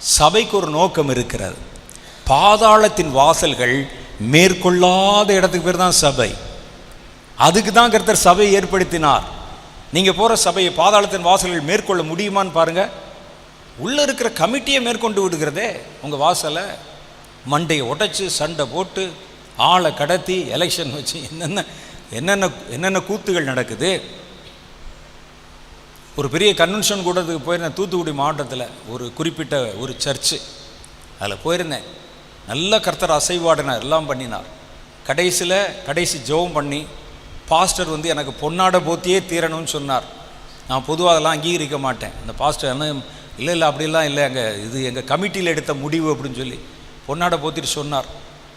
சபைக்கு ஒரு நோக்கம் இருக்கிறது. பாதாளத்தின் வாசல்கள் மேற்கொள்ளாத இடத்துக்கு பேர் தான் சபை. அதுக்கு தான் கருத்தர் சபையை ஏற்படுத்தினார். நீங்கள் போகிற சபையை பாதாளத்தின் வாசல்கள் மேற்கொள்ள முடியுமான்னு பாருங்கள் உள்ளே இருக்கிற கமிட்டியை மேற்கொண்டு விடுகிறதே. உங்கள் வாசலை மண்டையை உடைச்சி சண்டை போட்டு ஆளை கடத்தி எலெக்ஷன் வச்சு என்னென்ன என்னென்ன என்னென்ன கூத்துகள் நடக்குது. ஒரு பெரிய கன்வென்ஷன் கூட்டத்துக்கு போயிருந்தேன் தூத்துக்குடி மாவட்டத்தில். ஒரு குறிப்பிட்ட ஒரு சர்ச்சு அதில் போயிருந்தேன். நல்ல கர்த்தர் அசைவாடினார் எல்லாம் பண்ணினார். கடைசியில் கடைசி ஜெபம் பண்ணி பாஸ்டர் வந்து எனக்கு பொன்னாடை போத்தியே தீரணும்னு சொன்னார். நான் பொதுவாக அதெல்லாம் அங்கீகரிக்க மாட்டேன். அந்த பாஸ்டர் என்ன இல்லை இல்லை அப்படிலாம் இல்லை. எங்கள் இது எங்கள் கமிட்டியில் எடுத்த முடிவு அப்படின்னு சொல்லி பொன்னாடை போத்திட்டு சொன்னார்.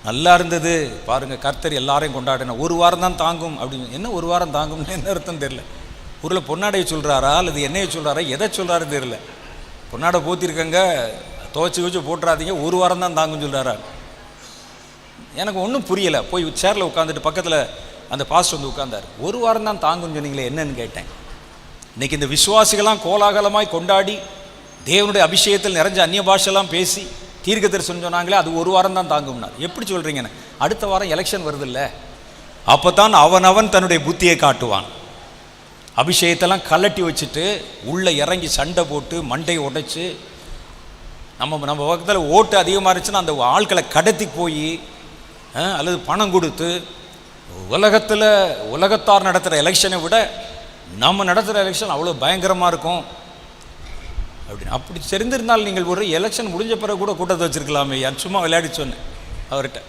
நல்லா இருந்தது. பாருங்கள் கர்த்தர் எல்லாரையும் கொண்டாடின ஒரு வாரம் தான் தாங்கும் அப்படின்னு. என்ன ஒரு வாரம் தாங்கும்னு என்ன அர்த்தம் தெரியல. ஊரில் பொன்னாடையை சொல்கிறாரா அல்லது என்னையை சொல்கிறாரா எதை சொல்கிறாருன்னு தெரியல. பொன்னாடை போத்திருக்கங்க துவச்சி வச்சு போட்டுறாதீங்க ஒரு வாரம் தான் தாங்குன்னு சொல்கிறாரா எனக்கு ஒன்றும் புரியலை. போய் சேரில் உட்காந்துட்டு பக்கத்தில் அந்த பாஸ்ட் வந்து உட்காந்தார் ஒரு வாரம் தான் தாங்குன்னு சொன்னீங்களே என்னன்னு கேட்டேன். இன்னைக்கு இந்த விசுவாசிகளாம் கோலாகலமாய் கொண்டாடி தேவனுடைய அபிஷேகத்தில் நிறைஞ்ச அந்நிய பாஷெல்லாம் பேசி தீர்க்க தரிசனம் சொன்னாங்களே அது ஒரு வாரம் தான் தாங்கும்னா எப்படி சொல்கிறீங்கன்னு அடுத்த வாரம் எலெக்ஷன் வருதில்ல. அப்போ தான் அவனவன் தன்னுடைய புத்தியை காட்டுவான். அபிஷேகத்தெல்லாம் கலட்டி வச்சுட்டு உள்ளே இறங்கி சண்டை போட்டு மண்டையை உடைச்சி நம்ம நம்ம பக்கத்தில் ஓட்டு அதிகமாக இருந்துச்சுன்னா அந்த ஆட்களை கடத்தி போய் அல்லது பணம் கொடுத்து உலகத்தில் உலகத்தார் நடத்துகிற எலெக்ஷனை விட நம்ம நடத்துகிற எலெக்ஷன் அவ்வளோ பயங்கரமாக இருக்கும். அப்படின்னு அப்படி தெரிந்திருந்தால் நீங்கள் ஒரு எலெக்ஷன் முடிஞ்ச பிறகு கூட கூட்டத்தை வச்சுருக்கலாமே சும்மா விளையாடி சொன்னேன் அவர்கிட்ட.